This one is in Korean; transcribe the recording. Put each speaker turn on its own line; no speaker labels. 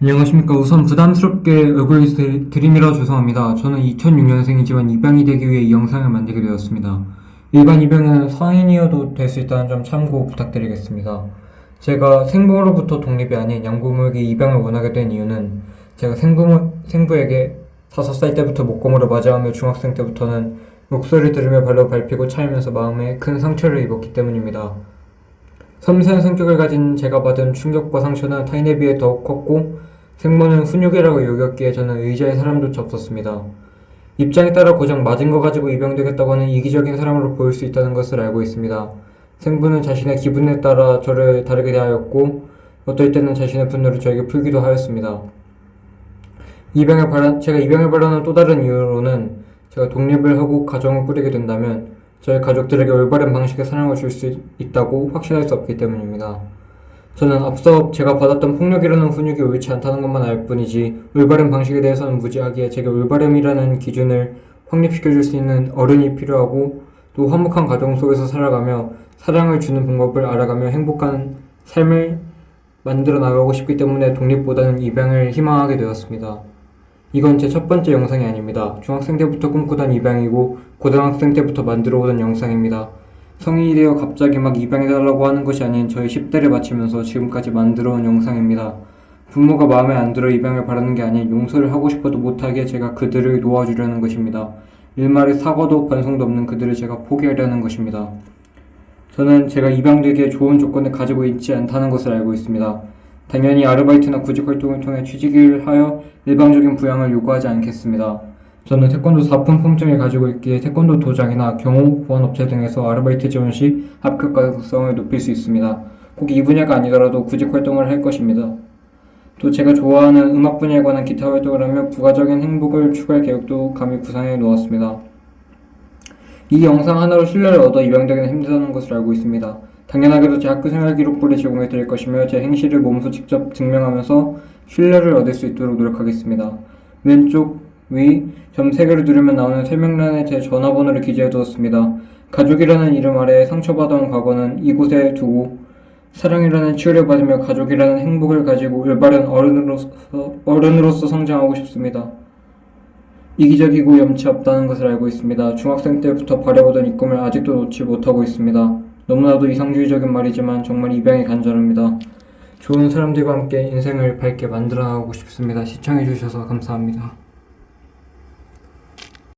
안녕하십니까. 우선 부담스럽게 얼굴 드- 들이밀어 죄송합니다. 저는 2006년생이지만 입양이 되기 위해 이 영상을 만들게 되었습니다. 일반 입양은 성인이어도 될 수 있다는 점 참고 부탁드리겠습니다. 제가 생부로부터 독립이 아닌 양부모에게 입양을 원하게 된 이유는 제가 생부모, 생부에게 5살 때부터 목검으로 맞아하며 중학생 때부터는 목소리를 들으며 발로 밟히고 차이면서 마음에 큰 상처를 입었기 때문입니다. 섬세한 성격을 가진 제가 받은 충격과 상처는 타인에 비해 더욱 컸고 생모는 훈육이라고 여겼기에 저는 의지할 사람조차 없었습니다. 입장에 따라 고작 맞은 거 가지고 입양되겠다고 하는 이기적인 사람으로 보일 수 있다는 것을 알고 있습니다. 생부는 자신의 기분에 따라 저를 다르게 대하였고 어떨 때는 자신의 분노를 저에게 풀기도 하였습니다. 입양을 바란, 제가 입양을 바라는 또 다른 이유로는 제가 독립을 하고 가정을 꾸리게 된다면 저희 가족들에게 올바른 방식의 사랑을 줄 수 있다고 확신할 수 없기 때문입니다. 저는 앞서 제가 받았던 폭력이라는 훈육이 옳지 않다는 것만 알 뿐이지 올바른 방식에 대해서는 무지하기에 제게 올바름이라는 기준을 확립시켜줄 수 있는 어른이 필요하고 또 화목한 가정 속에서 살아가며 사랑을 주는 방법을 알아가며 행복한 삶을 만들어 나가고 싶기 때문에 독립보다는 입양을 희망하게 되었습니다. 이건 제 첫 번째 영상이 아닙니다. 중학생 때부터 꿈꾸던 입양이고 고등학생 때부터 만들어 오던 영상입니다. 성인이 되어 갑자기 막 입양해달라고 하는 것이 아닌 저의 10대를 바치면서 지금까지 만들어 온 영상입니다. 부모가 마음에 안 들어 입양을 바라는 게 아닌 용서를 하고 싶어도 못하게 제가 그들을 놓아주려는 것입니다. 일말의 사과도 반성도 없는 그들을 제가 포기하려는 것입니다. 저는 제가 입양되기에 좋은 조건을 가지고 있지 않다는 것을 알고 있습니다. 당연히 아르바이트나 구직 활동을 통해 취직을 하여 일방적인 부양을 요구하지 않겠습니다. 저는 태권도 4품 품증을 가지고 있기에 태권도 도장이나 경호 보안업체 등에서 아르바이트 지원 시 합격 가능성을 높일 수 있습니다. 꼭 이 분야가 아니더라도 구직 활동을 할 것입니다. 또 제가 좋아하는 음악 분야에 관한 기타 활동을 하며 부가적인 행복을 추구할 계획도 감히 구상해 놓았습니다. 이 영상 하나로 신뢰를 얻어 입양되기는 힘들다는 것을 알고 있습니다. 당연하게도 제 학교 생활 기록부를 제공해 드릴 것이며 제 행실을 몸소 직접 증명하면서 신뢰를 얻을 수 있도록 노력하겠습니다. 왼쪽 위 점 3개를 누르면 나오는 설명란에 제 전화번호를 기재해 두었습니다. 가족이라는 이름 아래 상처받아온 과거는 이곳에 두고 사랑이라는 치유를 받으며 가족이라는 행복을 가지고 올바른 어른으로서, 어른으로서 성장하고 싶습니다. 이기적이고 염치 없다는 것을 알고 있습니다. 중학생 때부터 바라보던 이 꿈을 아직도 놓지 못하고 있습니다. 너무나도 이상주의적인 말이지만 정말 입양이 간절합니다. 좋은 사람들과 함께 인생을 밝게 만들어 나가고 싶습니다. 시청해주셔서 감사합니다.